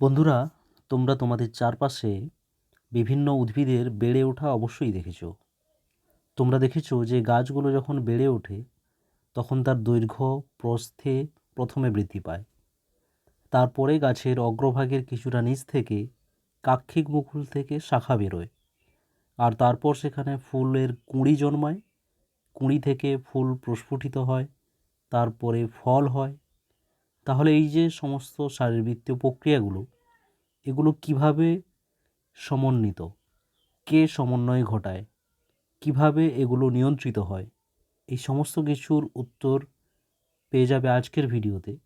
বন্ধুরা, তোমরা তোমাদের চারপাশে বিভিন্ন উদ্ভিদের বেড়ে ওঠা অবশ্যই দেখেছ। তোমরা দেখেছ যে গাছগুলো যখন বেড়ে ওঠে, তখন তার দৈর্ঘ্য, প্রস্থে প্রথমে বৃদ্ধি পায়। তারপরে গাছের অগ্রভাগের কিছুটা নিচ থেকে কাক্ষিক মুকুল থেকে শাখা বেরোয়। আর তারপর সেখানে ফুলের কুঁড়ি জন্মায়। কুঁড়ি থেকে ফুল প্রস্ফুটিত হয়, তারপরে ফল হয় তাহলে এই যে সমস্ত শারীরবৃত্তীয় প্রক্রিয়াগুলো, এগুলো কীভাবে সমন্বিত? কে সমন্বয় ঘটায়? কীভাবে এগুলো নিয়ন্ত্রিত হয়? এই সমস্ত কিছুর উত্তর পেয়ে যাবে আজকের ভিডিওতে।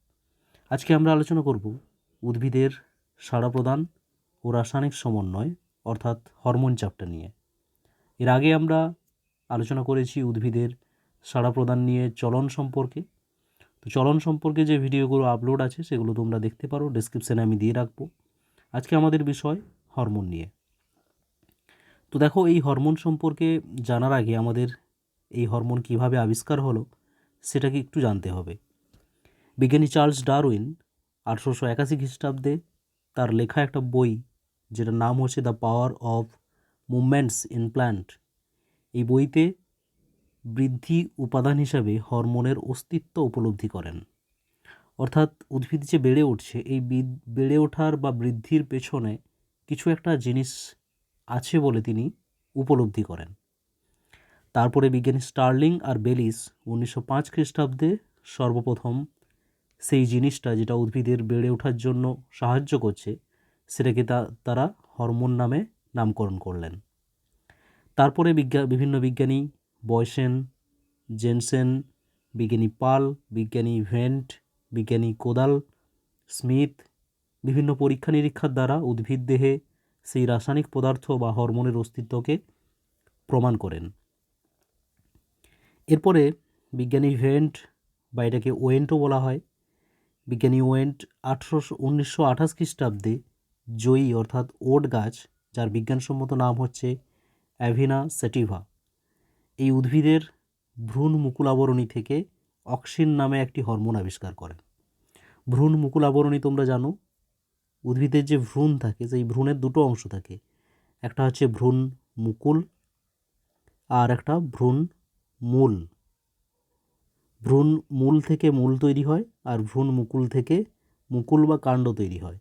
আজকে আমরা আলোচনা করব উদ্ভিদের সাড়া প্রদান ও রাসায়নিক সমন্বয়, অর্থাৎ হরমোন চাপটা নিয়ে। এর আগে আমরা আলোচনা করেছি উদ্ভিদের সাড়া প্রদান নিয়ে চলন সম্পর্কে। তো চলন সম্পর্কে যে ভিডিওগুলো আপলোড আছে, সেগুলো তোমরা দেখতে পারো ডিসক্রিপশানে আমি দিয়ে রাখব। আজকে আমাদের বিষয় হরমোন নিয়ে। তো দেখো, এই হরমোন সম্পর্কে জানার আগে আমাদের এই হরমোন কীভাবে আবিষ্কার হলো, সেটাকে একটু জানতে হবে। বিজ্ঞানী চার্লস ডারউইন আঠারোশো একাশি খ্রিস্টাব্দে তার লেখা একটা বই, যেটার নাম হচ্ছে the power of movements in plant এই বইতে বৃদ্ধি উপাদান হিসাবে হরমোনের অস্তিত্ব উপলব্ধি করেন। অর্থাৎ উদ্ভিদ যে বেড়ে উঠছে, এই বেড়ে ওঠার বা বৃদ্ধির পেছনে কিছু একটা জিনিস আছে বলে তিনি উপলব্ধি করেন। তারপরে বিজ্ঞানী স্টার্লিং আর বেলিস উনিশশো পাঁচ খ্রিস্টাব্দে সর্বপ্রথম সেই জিনিসটা যেটা উদ্ভিদের বেড়ে ওঠার জন্য সাহায্য করছে, সেটাকে তা তারা হরমোন নামে নামকরণ করলেন। তারপরে বিজ্ঞা বিভিন্ন বিজ্ঞানী বয়সেন, জেনসেন, বিজ্ঞানী পাল, বিজ্ঞানী ভেন্ট, বিজ্ঞানী কোদাল, স্মিথ, বিভিন্ন পরীক্ষা নিরীক্ষার দ্বারা উদ্ভিদ দেহে সেই রাসায়নিক পদার্থ বা হরমোনের অস্তিত্বকে প্রমাণ করেন। এরপরে বিজ্ঞানী ভেন্ট, বা এটাকে ওয়েন্টও বলা হয়, বিজ্ঞানী ওয়েন্ট আঠেরোশো, উনিশশো আঠাশ খ্রিস্টাব্দে জয়ী, অর্থাৎ ওট গাছ, যার বিজ্ঞানসম্মত নাম হচ্ছে অ্যাভিনা সেটিভা। এই উদ্ভিদের ভ্রূণ মুকুলাবরণী থেকে অক্সিন নামে একটি হরমোন আবিষ্কার করেন ভ্রূণ মুকুলাবরণী তোমরা জানো, উদ্ভিদের যে ভ্রূণ থাকে সেই ভ্রূণের দুটো অংশ থাকে, একটা হচ্ছে ভ্রূণ মুকুল আর একটা ভ্রূণ মূল। ভ্রূণ মূল থেকে মূল তৈরি হয় আর ভ্রূণ মুকুল থেকে মুকুল বা কাণ্ড তৈরি হয়।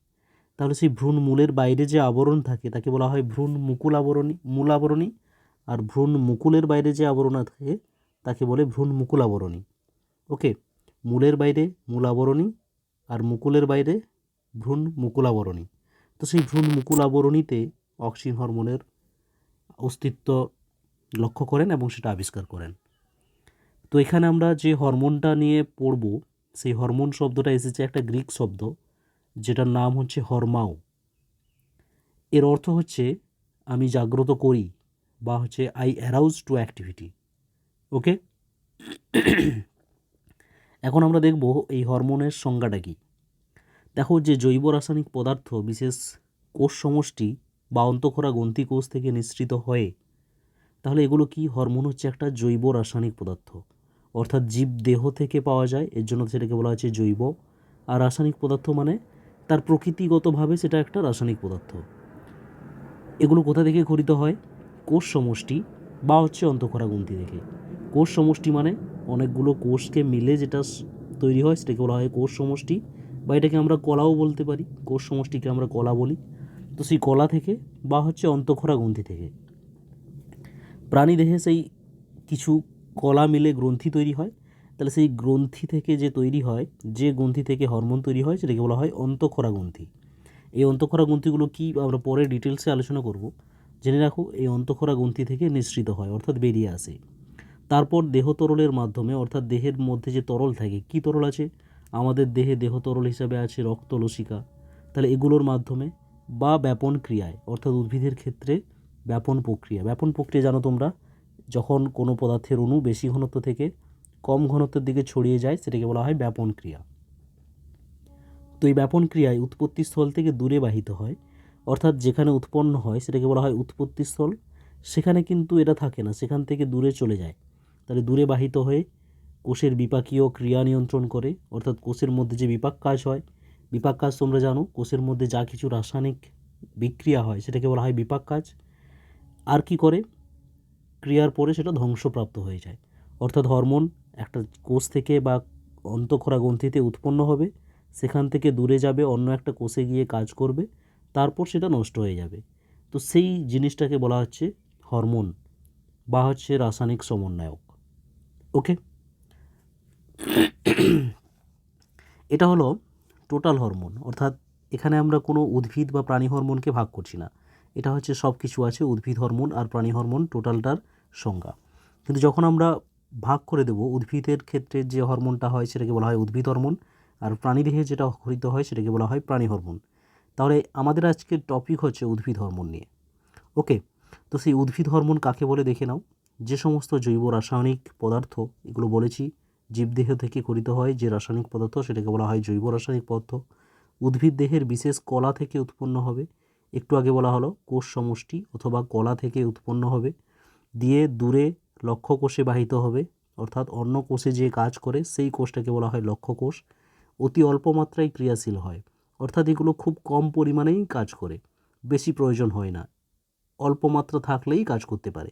তাহলে সেই ভ্রূণ মূলের বাইরে যে আবরণ থাকে, তাকে বলা হয় ভ্রূণ মুকুল আবরণী মূল আবরণী আর ভ্রূণ মুকুলের বাইরে যে আবরণ থাকে তাকে বলে ভ্রূণ মুকুল আবরণী ওকে মূলের বাইরে মূল আবরণী আর মুকুলের বাইরে ভ্রূণ মুকুল আবরণী তো সেই ভ্রূণ মুকুল আবরণীতে অক্সিন হরমোনের অস্তিত্ব লক্ষ্য করেন এবং সেটা আবিষ্কার করেন। তো এখানে আমরা যে হরমোনটা নিয়ে পড়ব, সেই হরমোন শব্দটা এসেছে একটা গ্রিক শব্দ, যেটার নাম হচ্ছে হরমাও। এর অর্থ হচ্ছে, আমি জাগ্রত করি বা হচ্ছে I arouse to activity okay এখন আমরা দেখব এই হরমোনের সংজ্ঞাটা কী। দেখো যে জৈব রাসায়নিক পদার্থ, বিশেষ কোষ সমষ্টি বা অন্তঃক্ষরা গ্রন্থি কোষ থেকে নিঃসৃত হয়ে, তাহলে এগুলো কি হরমোন হচ্ছে একটা জৈব রাসায়নিক পদার্থ? অর্থাৎ জীব দেহ থেকে পাওয়া যায়, এর জন্য সেটাকে বলা হচ্ছে জৈব। আর রাসায়নিক পদার্থ মানে তার প্রকৃতিগতভাবে সেটা একটা রাসায়নিক পদার্থ। এগুলো কোথা থেকে খরিত হয়? কোষ সমষ্টি বা হচ্ছে অন্তঃক্ষরা গ্রন্থি থেকে কোষ সমষ্টি মানে অনেকগুলো কোষকে মিলে যেটা তৈরি হয় সেটাকে বলা হয় কোষ সমষ্টি বা এটাকে আমরা কলাও বলতে পারি। কোষ সমষ্টিকে আমরা কলা বলি। তো সেই কলা থেকে বা হচ্ছে অন্তঃক্ষরা গ্রন্থি থেকে। প্রাণী দেহে সেই কিছু কলা মিলে গ্রন্থি তৈরি হয়। তাহলে সেই গ্রন্থি থেকে যে তৈরি হয়, যে গ্রন্থি থেকে হরমোন তৈরি হয়, সেটাকে বলা হয় অন্তঃক্ষরা গ্রন্থি এই অন্তঃক্ষরা গ্রন্থিগুলো কি আমরা পরে ডিটেলসে আলোচনা করব। জেনে রাখো, এই অন্তঃক্ষরা গ্রন্থি থেকে নিঃসৃত হয়, অর্থাৎ বেরিয়ে আসে। তারপর দেহ তরলের মাধ্যমে, অর্থাৎ দেহের মধ্যে যে তরল থাকে, কি তরল আছে? আমাদের দেহে দেহ তরল হিসাবে আছে রক্ত, লসিকা। তাহলে এগুলোর মাধ্যমে বা ব্যাপন ক্রিয়ায়, অর্থাৎ উদ্ভিদের ক্ষেত্রে ব্যাপন প্রক্রিয়া। ব্যাপন প্রক্রিয়া জানো তোমরা, যখন কোনো পদার্থের অণু বেশি ঘনত্ব থেকে কম ঘনত্বের দিকে ছড়িয়ে যায়, সেটাকে বলা হয় ব্যাপন ক্রিয়া। তো এই ব্যাপন ক্রিয়ায় উৎপত্তিস্থল থেকে দূরে বাহিত হয় অর্থাৎ যেখানে উৎপন্ন হয় সেটাকে বলা হয় উৎপত্তিস্থল, সেখানে কিন্তু এটা থাকে না, সেখান থেকে দূরে চলে যায়। তাহলে দূরে বাহিত হয়ে কোষের বিপাকীয় ক্রিয়া নিয়ন্ত্রণ করে, অর্থাৎ কোষের মধ্যে যে বিপাক কাজ হয়, বিপাক কাজ তোমরা জানো, কোষের মধ্যে যা কিছু রাসায়নিক বিক্রিয়া হয় সেটাকে বলা হয় বিপাক কাজ। আর কি করে? ক্রিয়ার পরে সেটা ধ্বংসপ্রাপ্ত হয়ে যায়। অর্থাৎ হরমোন একটা কোষ থেকে বা অন্তঃক্ষরা গ্রন্থিতে উৎপন্ন হবে, সেখান থেকে দূরে যাবে, অন্য একটা কোষে গিয়ে কাজ করবে তারপর সেটা নষ্ট হয়ে যাবে। তো সেই জিনিসটাকে বলা হচ্ছে হরমোন বা হচ্ছে রাসায়নিক সমন্বয়ক। ওকে? এটা হলো টোটাল হরমোন, অর্থাৎ এখানে আমরা কোনো উদ্ভিদ বা প্রাণী হরমোনকে ভাগ করছি না। এটা হচ্ছে সব কিছু আছে, উদ্ভিদ হরমোন আর প্রাণী হরমোন টোটালটার সংজ্ঞা। কিন্তু যখন আমরা ভাগ করে দেব, উদ্ভিদের ক্ষেত্রে যে হরমোনটা হয় সেটাকে বলা হয় উদ্ভিদ হরমোন আর প্রাণীদেহে যেটা হরিত হয় সেটাকে বলা হয় প্রাণী হরমোন। তাহলে আমাদের আজকের টপিক হচ্ছে উদ্ভিদ হরমোন নিয়ে। ওকে তো সেই উদ্ভিদ হরমোন কাকে বলে দেখে নাও। যে সমস্ত জৈব রাসায়নিক পদার্থ, এগুলো বলেছি, জীবদেহ থেকে গঠিত হয়, যে রাসায়নিক পদার্থ, সেটাকে বলা হয় জৈব রাসায়নিক পদার্থ। উদ্ভিদ দেহের বিশেষ কলা থেকে উৎপন্ন হবে। একটু আগে বলা হলো, কোষ সমষ্টি অথবা কলা থেকে উৎপন্ন হবে। দিয়ে দূরে লক্ষ্য কোষে বাহিত হবে, অর্থাৎ অন্য কোষে যে কাজ করে, সেই কোষটাকে বলা হয় লক্ষ্য কোষ অতি অল্প মাত্রায় ক্রিয়াশীল হয়। অর্থাৎ এগুলো খুব কম পরিমাণেই কাজ করে, বেশি প্রয়োজন হয় না, অল্প মাত্রা থাকলেই কাজ করতে পারে।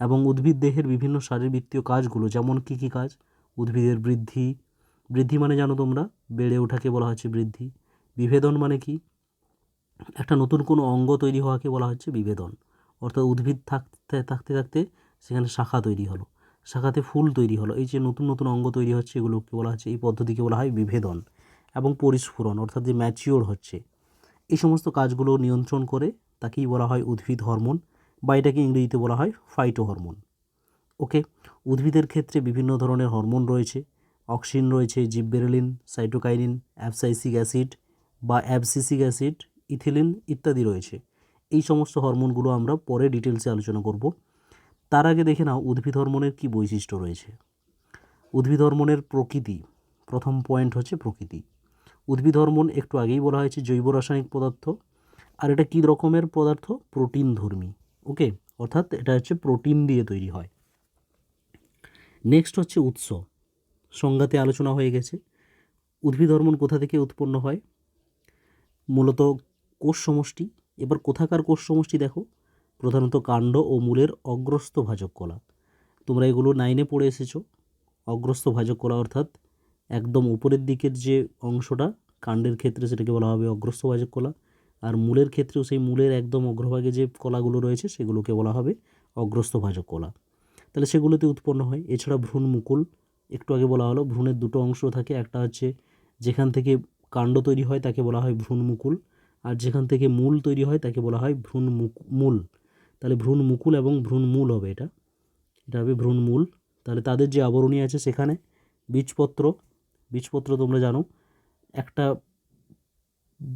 এবং উদ্ভিদ দেহের বিভিন্ন শারীরবৃত্তীয় কাজগুলো, যেমন কী কী কাজ? উদ্ভিদের বৃদ্ধি বৃদ্ধি মানে জানো তোমরা? বেড়ে ওঠাকে বলা হচ্ছে বৃদ্ধি। বিভেদন মানে কি? একটা নতুন কোনো অঙ্গ তৈরি হওয়াকে বলা হচ্ছে বিভেদন। অর্থাৎ উদ্ভিদ থাকতে থাকতে থাকতে সেখানে শাখা তৈরি হলো। শাখাতে ফুল তৈরি হলো। এই যে নতুন নতুন অঙ্গ তৈরি হচ্ছে, এগুলোকে বলা হচ্ছে, এই পদ্ধতিকে বলা হয় বিভেদন। এবং পরিস্ফুরণ, অর্থাৎ যে ম্যাচিওর হচ্ছে। এই সমস্ত কাজগুলো নিয়ন্ত্রণ করে তাকেই বলা হয় উদ্ভিদ হরমোন বা এটাকে ইংরেজিতে বলা হয় ফাইটো হরমোন ওকে উদ্ভিদের ক্ষেত্রে বিভিন্ন ধরনের হরমোন রয়েছে। অক্সিন রয়েছে, জিববেরেলিন সাইটোকাইনিন অ্যাবসাইসিক অ্যাসিড বা অ্যাবসিসিক অ্যাসিড ইথিলিন ইত্যাদি রয়েছে। এই সমস্ত হরমোনগুলো আমরা পরে ডিটেলসে আলোচনা করব। তার আগে দেখে নাও উদ্ভিদ হরমোনের কী বৈশিষ্ট্য রয়েছে। উদ্ভিদ হরমোনের প্রকৃতি, প্রথম পয়েন্ট হচ্ছে প্রকৃতি। উদ্ভিদ হরমোন একটু আগেই বলা হয়েছে, জৈব রাসায়নিক পদার্থ। আর এটা কী রকমের পদার্থ? প্রোটিন ধর্মী ওকে? অর্থাৎ এটা হচ্ছে প্রোটিন দিয়ে তৈরি হয়। নেক্সট হচ্ছে উৎস। সংজ্ঞাতে আলোচনা হয়ে গেছে। উদ্ভিদ হরমোন কোথা থেকে উৎপন্ন হয়? মূলত কোষ সমষ্টি। এবার কোথাকার কোষ সমষ্টি দেখো? প্রধানত কাণ্ড ও মূলের অগ্রস্ত ভাজক কলা। তোমরা এগুলো নাইনে পড়ে এসেছ। অগ্রস্ত ভাজক কলা অর্থাৎ একদম উপরের দিকের যে অংশটা, কাণ্ডের ক্ষেত্রে সেটাকে বলা হবে অগ্রস্ত ভাজক কলা, আর মূলের ক্ষেত্রেও সেই মূলের একদম অগ্রভাগে যে কলাগুলো রয়েছে সেগুলোকে বলা হবে অগ্রস্ত ভাজক কলা। তাহলে সেগুলোতে উৎপন্ন হয়। এছাড়া ভ্রূণ মুকুল, একটু আগে বলা হলো, ভ্রূণের দুটো অংশ থাকে, একটা হচ্ছে যেখান থেকে কাণ্ড তৈরি হয় তাকে বলা হয় ভ্রূণ মুকুল, আর যেখান থেকে মূল তৈরি হয় তাকে বলা হয় ভ্রূণ মূল। তাহলে ভ্রূণ মুকুল এবং ভ্রূণ মূল হবে এটা। এটা হবে ভ্রূণ মূল। তাহলে তাদের যে আবরণী আছে সেখানে বীজপত্র বীজপত্র তোমরা জানো। একটা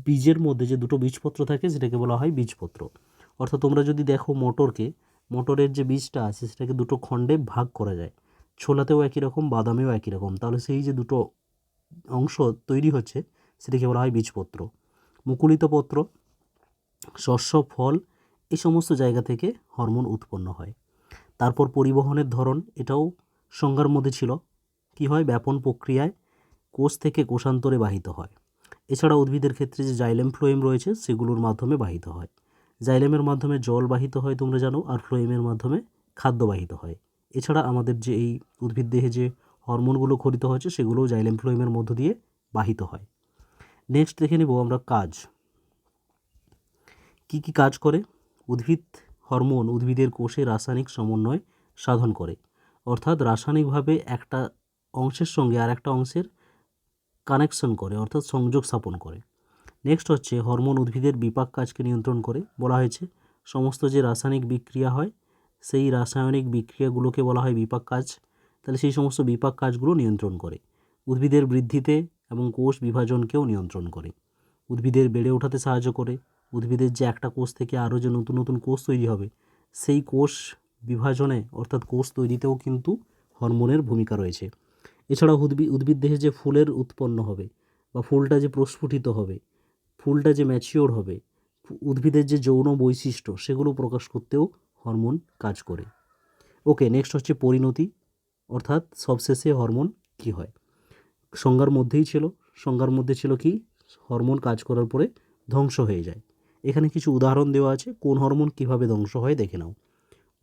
বীজের মধ্যে যে দুটো বীজপত্র থাকে সেটাকে বলা হয় বীজপত্র। অর্থাৎ তোমরা যদি দেখো মটরকে, মটরের যে বীজটা আছে, সেটাকে দুটো খণ্ডে ভাগ করা যায়। ছোলাতেও একই রকম, বাদামেও একই রকম। তাহলে সেই যে দুটো অংশ তৈরি হচ্ছে, সেটাকে বলা হয় বীজপত্র। মুকুলিত পত্র, শস্য, ফল, এই সমস্ত জায়গা থেকে হরমোন উৎপন্ন হয়। তারপর পরিবহনের ধরন, এটাও সংজ্ঞার মধ্যে ছিল। কি হয়? ব্যাপন প্রক্রিয়ায় কোষ থেকে কোষান্তরে বাহিত হয়। এছাড়া উদ্ভিদের ক্ষেত্রে যে জাইলেম ফ্লোয়েম রয়েছে, সেগুলোর মাধ্যমে বাহিত হয়। জাইলেমের মাধ্যমে জল বাহিত হয় তোমরা জানো, আর ফ্লোয়েমের মাধ্যমে খাদ্য বাহিত হয়। এছাড়া আমাদের যে এই উদ্ভিদ দেহে যে হরমোনগুলো খরিত হয়েছে, সেগুলোও জাইলেম ফ্লোয়েমের মধ্য দিয়ে বাহিত হয়। নেক্সট দেখে নেব আমরা কাজ। কি কি কাজ করে? উদ্ভিদ হরমোন উদ্ভিদের কোষে রাসায়নিক সমন্বয় সাধন করে। অর্থাৎ রাসায়নিকভাবে একটা অংশের সঙ্গে আর একটা অংশের কানেকশন করে, অর্থাৎ সংযোগ স্থাপন করে। নেক্সট হচ্ছে হরমোন উদ্ভিদের বিপাক কাজকে নিয়ন্ত্রণ করে। বলা হয়েছে, সমস্ত যে রাসায়নিক বিক্রিয়া হয়, সেই রাসায়নিক বিক্রিয়াগুলোকে বলা হয় বিপাক কাজ। তাহলে সেই সমস্ত বিপাক কাজগুলো নিয়ন্ত্রণ করে। উদ্ভিদের বৃদ্ধিতে এবং কোষ বিভাজনকেও নিয়ন্ত্রণ করে। উদ্ভিদের বেড়ে ওঠাতে সাহায্য করে। উদ্ভিদের যে একটা কোষ থেকে আরও যে নতুন নতুন কোষ তৈরি হবে, সেই কোষ বিভাজনে, অর্থাৎ কোষ তৈরিতেও কিন্তু হরমোনের ভূমিকা রয়েছে। এছাড়াও উদ্ভিদ উদ্ভিদ দেহে যে ফুলের উৎপন্ন হবে বা ফুলটা যে প্রস্ফুটিত হবে, ফুলটা যে ম্যাচিওর হবে উদ্ভিদের যে যৌন বৈশিষ্ট্য সেগুলো প্রকাশ করতেও হরমোন কাজ করে। ওকে নেক্সট হচ্ছে পরিণতি, অর্থাৎ সবশেষে হরমোন কী হয়? সংজ্ঞার মধ্যেই ছিল, সংজ্ঞার মধ্যে ছিল কি? হরমোন কাজ করার পরে ধ্বংস হয়ে যায়। এখানে কিছু উদাহরণ দেওয়া আছে, কোন হরমোন কীভাবে ধ্বংস হয় দেখে নাও।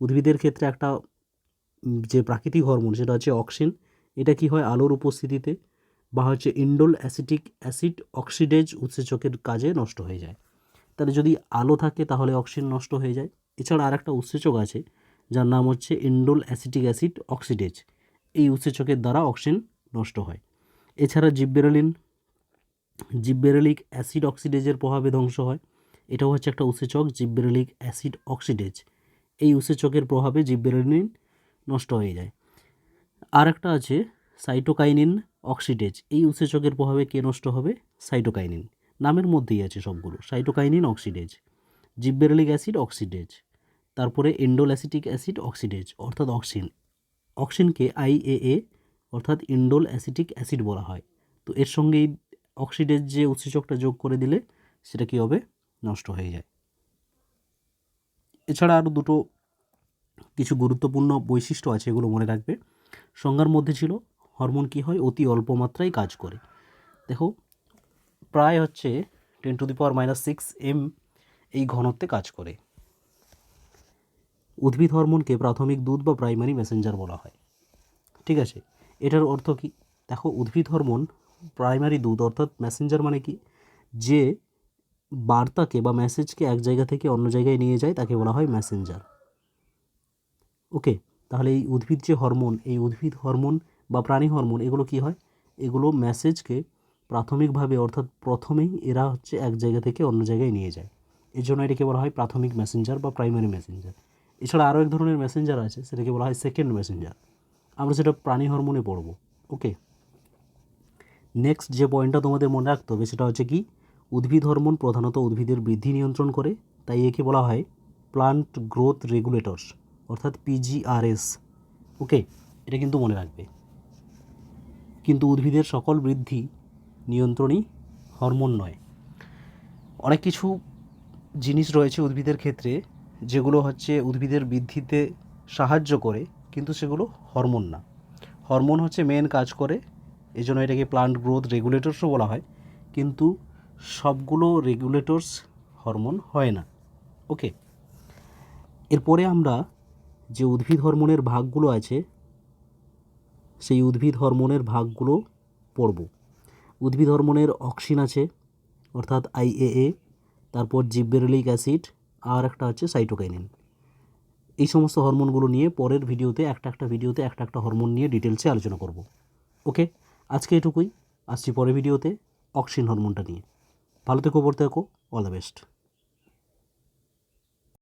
উদ্ভিদের ক্ষেত্রে একটা যে প্রাকৃতিক হরমোন সেটা হচ্ছে অক্সিন এটা কি হয় আলোর উপস্থিতিতে? বা হচ্ছে ইন্ডোল অ্যাসিটিক অ্যাসিড অক্সিডেজ উৎসেচকের কাজে নষ্ট হয়ে যায়। তাহলে যদি আলো থাকে তাহলে অক্সিজেন নষ্ট হয়ে যায়। এছাড়া আর একটা উৎসেচক আছে, যার নাম হচ্ছে ইন্ডোল অ্যাসিটিক অ্যাসিড অক্সিডেজ। এই উৎসেচকের দ্বারা অক্সিজেন নষ্ট হয়। এছাড়া জিববেরোলিন, জিববেরোলিক অ্যাসিড অক্সিডেজের প্রভাবে ধ্বংস হয়। এটাও হচ্ছে একটা উৎসেচক, জিববেরোলিক অ্যাসিড অক্সিডেজ। এই উৎসেচকের প্রভাবে জিববেরোলিন নষ্ট হয়ে যায়। আর একটা আছে সাইটোকাইনিন অক্সিডেজ। এই উৎসেচকের প্রভাবে কে নষ্ট হবে? সাইটোকাইনিন। নামের মধ্যেই আছে সবগুলো। Cytokinin oxidase, gibberellic acid oxidase, তারপরে এন্ডোল অ্যাসিটিক অ্যাসিড অক্সিডেজ, অর্থাৎ অক্সিন। অক্সিনকে আইএএ অর্থাৎ ইন্ডোল অ্যাসিটিক অ্যাসিড বলা হয়। তো এর সঙ্গে এই অক্সিডেজ যে উৎসেচকটা যোগ করে দিলে সেটা কী হবে? নষ্ট হয়ে যায়। এছাড়া আরও দুটো কিছু গুরুত্বপূর্ণ বৈশিষ্ট্য আছে এগুলো মনে রাখবে। সংজ্ঞার মধ্যে ছিল, হরমোন কী হয়? অতি অল্প মাত্রায় কাজ করে। দেখো, প্রায় হচ্ছে ten to the power minus six M এই ঘনত্বে কাজ করে। উদ্ভিদ হরমোনকে প্রাথমিক দুধ বা প্রাইমারি মেসেঞ্জার বলা হয়। ঠিক আছে? এটার অর্থ কি? দেখো, উদ্ভিদ হরমোন প্রাইমারি দুধ অর্থাৎ মেসেঞ্জার মানে কি? যে বার্তাকে বা মেসেজকে এক জায়গা থেকে অন্য জায়গায় নিয়ে যায়, তাকে বলা হয় মেসেঞ্জার। ওকে? তাহলে এই উদ্ভিদ যে হরমোন, এই উদ্ভিদ হরমোন বা প্রাণী হরমোন, এগুলো কি হয়? এগুলো মেসেজকে প্রাথমিকভাবে অর্থাৎ প্রথমেই এরা হচ্ছে এক জায়গা থেকে অন্য জায়গায় নিয়ে যায়। এই জন্য এটাকে বলা হয় প্রাথমিক মেসেঞ্জার বা প্রাইমারি মেসেঞ্জার। এছাড়া আরও এক ধরনের মেসেঞ্জার আছে, সেটাকে বলা হয় সেকেন্ড মেসেঞ্জার। আমরা সেটা প্রাণী হরমোনে পড়ব, ওকে? নেক্সট যে পয়েন্টটা তোমাদের মনে রাখতে হবে, সেটা হচ্ছে কি? উদ্ভিদ হরমোন প্রধানত উদ্ভিদের বৃদ্ধি নিয়ন্ত্রণ করে, তাই একে বলা হয় প্লান্ট গ্রোথ রেগুলেটরস। অর্থাৎ পিজিআরএস ওকে এটা কিন্তু মনে রাখবে। কিন্তু উদ্ভিদের সকল বৃদ্ধি নিয়ন্ত্রণই হরমোন নয়। অনেক কিছু জিনিস রয়েছে উদ্ভিদের ক্ষেত্রে, যেগুলো হচ্ছে উদ্ভিদের বৃদ্ধিতে সাহায্য করে, কিন্তু সেগুলো হরমোন না। হরমোন হচ্ছে মেন কাজ করে এই জন্য এটাকে প্লান্ট গ্রোথ রেগুলেটরসও বলা হয়। কিন্তু সবগুলো রেগুলেটরস হরমোন হয় না। ওকে এরপরে আমরা যে উদ্ভিদ হরমোনের ভাগগুলো আছে, সেই উদ্ভিদ হরমোনের ভাগগুলো পড়ব। উদ্ভিদ হরমোনের অক্সিন আছে, অর্থাৎ আইএএ তারপর জিব্বেরলিক অ্যাসিড, আর একটা হচ্ছে সাইটোকাইনিন। এই সমস্ত হরমোনগুলো নিয়ে পরের ভিডিওতে, একটা একটা ভিডিওতে, একটা একটা হরমোন নিয়ে ডিটেলসে আলোচনা করব। ওকে? আজকে এটুকুই। আসছি পরের ভিডিওতে অক্সিন হরমোনটা নিয়ে। ভালো থেকো, পড়তে থাকো। All the best.